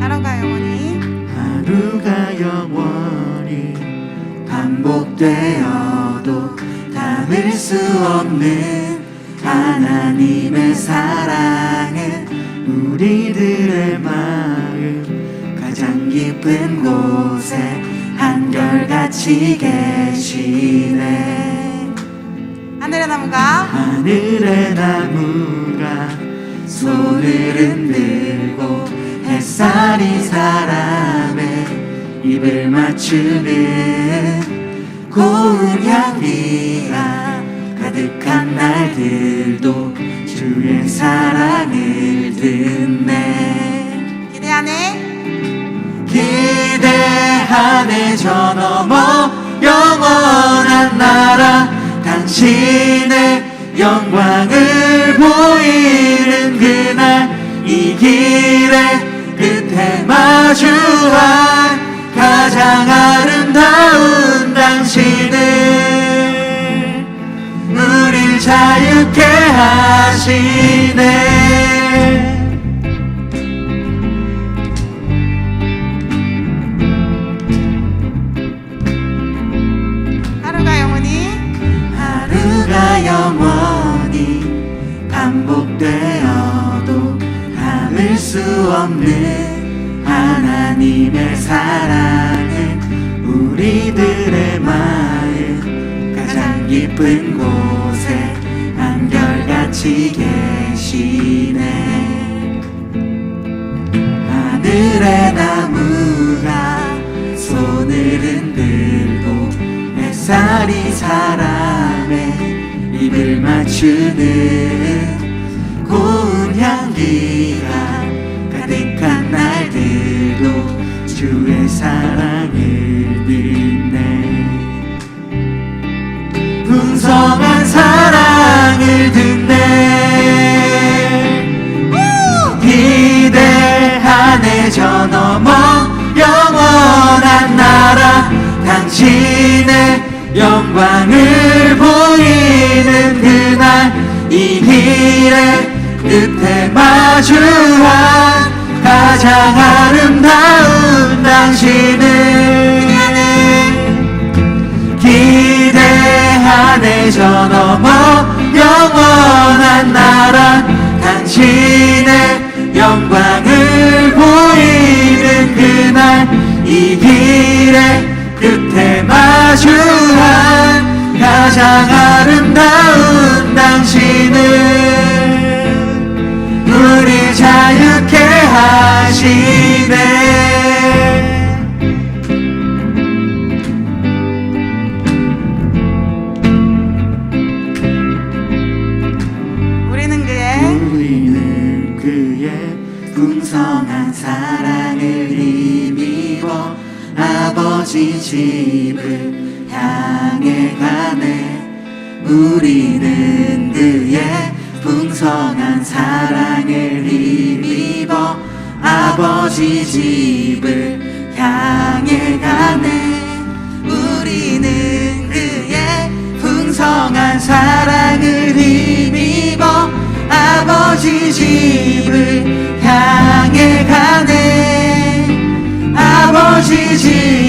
하루가 영원히 하루가 영원히 반복되어도 담을 수 없는 하나님의 사랑은 우리들의 마음 가장 깊은 곳에 한결같이 계시네. 하늘의 나무가? 하늘의 나무가 손을 흔들고 햇살이 사람의 입을 맞추는 고운 향기가 가득한 날들도 주의 사랑을 듣네. 기대하네. 기대 하네 저 너머 영원한 나라 당신의 영광을 보이는 그날 이 길의 끝에 마주한 가장 아름다운 당신을 우릴 자유케 하시 영원히 반복되어도 담을 수 없는 하나님의 사랑은 우리들의 마음 가장 깊은 곳에 한결같이 계시네. 하늘의 나무가 손을 흔들고 햇살이 사람의 입을 맞추는 고운 향기가 가득한 날들도 주의 사랑을 듣네. 풍성한 사랑을 듣네. 기대하네 저 너머 영원한 나라. 당신의 영광을 그날 이 길의 끝에 마주한 가장 아름다운 당신을 기대하네 저 너머 영원한 나라 당신의 영광을 보이는 그날 이 길의 끝에 마주한 가장 아름다운 당신을 우리 자유케 하시네. 우리는 그의 우리는 그의 풍성한 사랑을 힘입어 아버지 집을 향해 가네. 우리는 그의 풍성한 사랑을 힘입어 아버지 집을 향해 가네. 우리는 그의 풍성한 사랑을 힘입어 아버지 집을 향해 가네. 아버지 집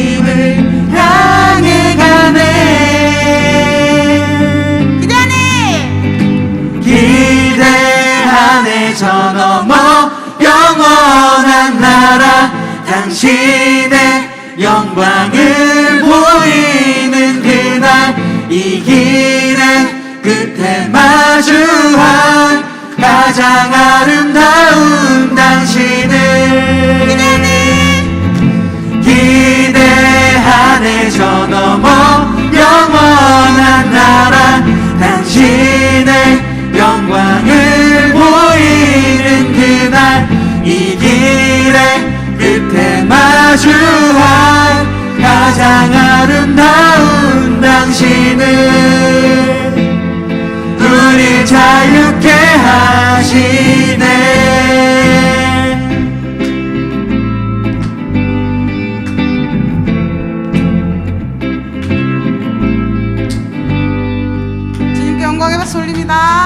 당신의 영광을 보이는 그날 이 길의 끝에 마주한 가장 아름다운 마주한 가장 아름다운 당신을 우리 자유케 하시네 박수 올립니다.